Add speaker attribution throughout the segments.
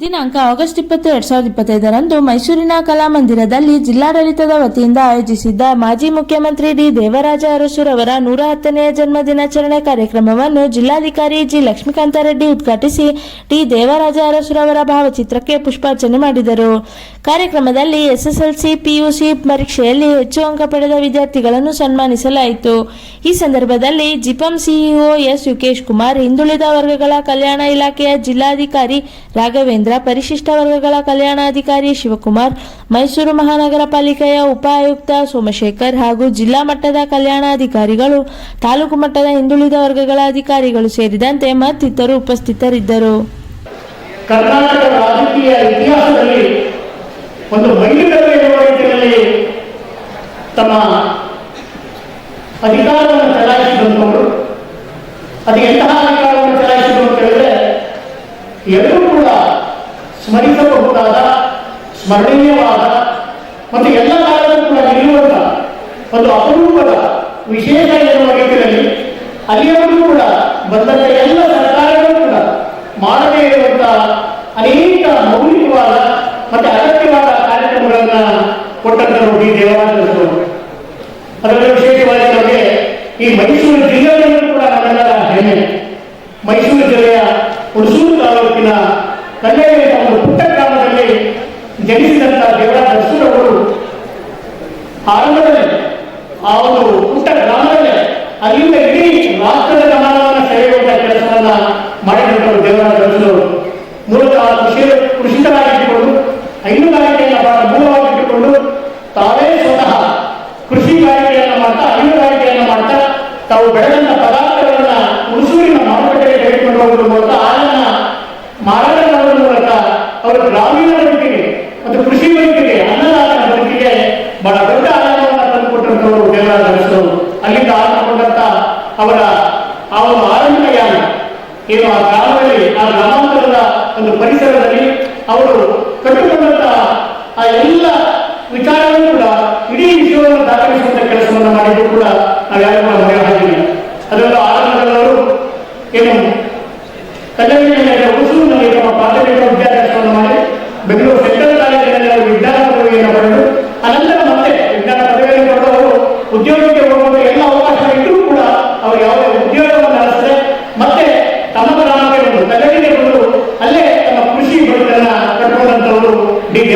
Speaker 1: ದಿನಾಂಕ ಆಗಸ್ಟ್ ಇಪ್ಪತ್ತು, ಎರಡ್ ಸಾವಿರದ ಇಪ್ಪತ್ತೈದರಂದು ಮೈಸೂರಿನ ಕಲಾಮಂದಿರದಲ್ಲಿ ಜಿಲ್ಲಾಡಳಿತದ ವತಿಯಿಂದ ಆಯೋಜಿಸಿದ್ದ ಮಾಜಿ ಮುಖ್ಯಮಂತ್ರಿ ಡಿ. ದೇವರಾಜ ಅರಸುರವರ ನೂರ ಹತ್ತನೆಯ ಜನ್ಮ ದಿನಾಚರಣೆ ಕಾರ್ಯಕ್ರಮವನ್ನು ಜಿಲ್ಲಾಧಿಕಾರಿ ಜಿ. ಲಕ್ಷ್ಮೀಕಾಂತ ರೆಡ್ಡಿ ಉದ್ಘಾಟಿಸಿ ಡಿ. ದೇವರಾಜ ಅರಸುರವರ ಭಾವಚಿತ್ರಕ್ಕೆ ಪುಷ್ಪಾರ್ಚನೆ ಮಾಡಿದರು. ಕಾರ್ಯಕ್ರಮದಲ್ಲಿ ಎಸ್ಎಸ್ಎಲ್ಸಿ ಪಿಯುಸಿ ಪರೀಕ್ಷೆಯಲ್ಲಿ ಹೆಚ್ಚು ಅಂಕ ಪಡೆದ ವಿದ್ಯಾರ್ಥಿಗಳನ್ನು ಸನ್ಮಾನಿಸಲಾಯಿತು. ಈ ಸಂದರ್ಭದಲ್ಲಿ ಜಿಪಂ ಸಿಇಒ ಎಸ್. ಯುಕೇಶ್ ಕುಮಾರ್ ಹಿಂದುಳಿದ ವರ್ಗಗಳ ಕಲ್ಯಾಣ ಇಲಾಖೆಯ ಜಿಲ್ಲಾಧಿಕಾರಿ ರಾಘವೇಂದ್ರ ಪರಿಶಿಷ್ಟ ವರ್ಗಗಳ ಕಲ್ಯಾಣಾಧಿಕಾರಿ ಶಿವಕುಮಾರ್, ಮೈಸೂರು ಮಹಾನಗರ ಪಾಲಿಕೆಯ ಉಪ ಆಯುಕ್ತ ಸೋಮಶೇಖರ್ ಹಾಗೂ ಜಿಲ್ಲಾ ಮಟ್ಟದ ಕಲ್ಯಾಣಾಧಿಕಾರಿಗಳು ತಾಲೂಕು ಮಟ್ಟದ ಹಿಂದುಳಿದ ವರ್ಗಗಳ ಅಧಿಕಾರಿಗಳು ಸೇರಿದಂತೆ ಮತ್ತಿತರು ಉಪಸ್ಥಿತರಿದ್ದರು.
Speaker 2: ಅಧಿಕಾರವನ್ನು ಅಧಿಕಾರವನ್ನು ಅಂತ ಹೇಳಿದ್ರೆ ಎಲ್ಲರೂ ಕೂಡ ಸ್ಮರಿಸಬಹುದಾದ, ಸ್ಮರಣೀಯವಾದ ಮತ್ತು ಎಲ್ಲ ಕಾಲದಲ್ಲೂ ಕೂಡ ನಿಲ್ಲುವಂತ ಒಂದು ಅಪರೂಪದ ವಿಶೇಷ ಎನ್ನುವ ರೀತಿಯಲ್ಲಿ ಅಲ್ಲಿಯವರೆಗೂ ಕೂಡ ಬಂದಂತ ಎಲ್ಲ ಸರ್ಕಾರಗಳು ಕೂಡ ಮಾಡದೇ ಇರುವಂತಹ ಅನೇಕ ಮೌಲಿಕವಾದ ಮತ್ತೆ ಅಗತ್ಯವಾದ ಕಾರ್ಯಕ್ರಮಗಳನ್ನ ಕೊಟ್ಟಂತರು ನೋಡಿ ದೇವಾಲಯಗಳು ಅದರಲ್ಲಿ ವಿಶೇಷವಾಗಿ ನಮಗೆ ಈ ಮೈಸೂರು ಜಿಲ್ಲೆಯಲ್ಲೂ ಕೂಡ ನಮ್ಮೆಲ್ಲರ ಹೆಮ್ಮೆ. ಮೈಸೂರು ಜಿಲ್ಲೆಯ ಹುಣಸೂರು ತಾಲೂಕಿನ ಕಲ್ಯಾಣ ಜನಿಸಿದಂತ ದೇವರಾಜ ಆರಂಭದಲ್ಲಿ ಆ ಒಂದು ಪುಟ್ಟ ಗ್ರಾಮದಲ್ಲಿ, ಅಲ್ಲಿಂದ ಇಡೀ ರಾಷ್ಟ್ರದ ಗಮನವನ್ನು ಸೆಳೆಯುವಂತಹ ಕೆಲಸವನ್ನ ಮಾಡಿದಂಥವರು ದೇವರ ದರ್ಶನವರು ಮೂಲತಃ ಕೃಷಿ ಕೃಷಿಕರಾಗಿಟ್ಟುಕೊಂಡು ಹೈನುಗಾರಿಕೆಯನ್ನು ಬಹಳ ಮೂಲವಾಗಿಟ್ಟುಕೊಂಡು ತಾವೇ ಸ್ವತಃ ಕೃಷಿ ಕೃಷಿಗಾರಿಕೆಯನ್ನು ಮಾಡ್ತಾ, ಹೈನುಗಾರಿಕೆಯನ್ನು ಮಾಡ್ತಾ, ತಾವು ಬೆಳೆದಂತ ಪದಾರ್ಥಗಳನ್ನ ಹುಣಸೂರಿನ ಮಾರುಕಟ್ಟೆಗೆ ತೆಗೆದುಕೊಂಡು ಹೋಗುವ ಮೂಲಕ ಹಾಲನ್ನ ಮಾರಾಟ ಮಾಡುವ ಮೂಲಕ ಅವರು ಗ್ರಾಮೀಣ ಮತ್ತು ಕೃಷಿ ಬದುಕಿಗೆ ಅನ್ನದಾತನ ಬದುಕಿಗೆ ಬಹಳ ದೊಡ್ಡ ಆಯಾಮವನ್ನು ತಂದುಕೊಟ್ಟಂತವರು ದೇವರಾಜ ಅರಸರು. ಅಲ್ಲಿಂದ ಆರಂಭಗೊಂಡಂತ ಅವರ ಆ ಒಂದು ಆರಂಭ ಯಾನ ಏನು ಆ ಗ್ರಾಮದಲ್ಲಿ, ಆ ಗ್ರಾಮಾಂತರದ ಒಂದು ಪರಿಸರದಲ್ಲಿ ಅವರು ಕಟ್ಟಿಕೊಂಡಂತ ಆ ಎಲ್ಲ ವಿಚಾರಗಳು ಕೂಡ ಇಡೀ ವಿಷಯವನ್ನು ದಾಖಲಿಸುವಂತ ಕೆಲಸವನ್ನು ಮಾಡಿದ್ದು ಕೂಡ ನಾವ್ಯಾರು ಕೂಡ ಮನೆ ಹಾಕಿಲ್ಲ ಅದರಲ್ಲೂ ಆರಂಭದಲ್ಲಿ ಅವರು ಏನು ಕಲ್ಯಾಣ ಹುಣಸೂರಿನಲ್ಲಿ ತಮ್ಮ ಪ್ರಾಥಮಿಕ ವಿದ್ಯಾಭ್ಯಾಸವನ್ನು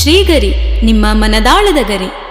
Speaker 3: ಶ್ರೀಗರಿ ನಿಮ್ಮ ಮನದಾಳದ ಗರಿ.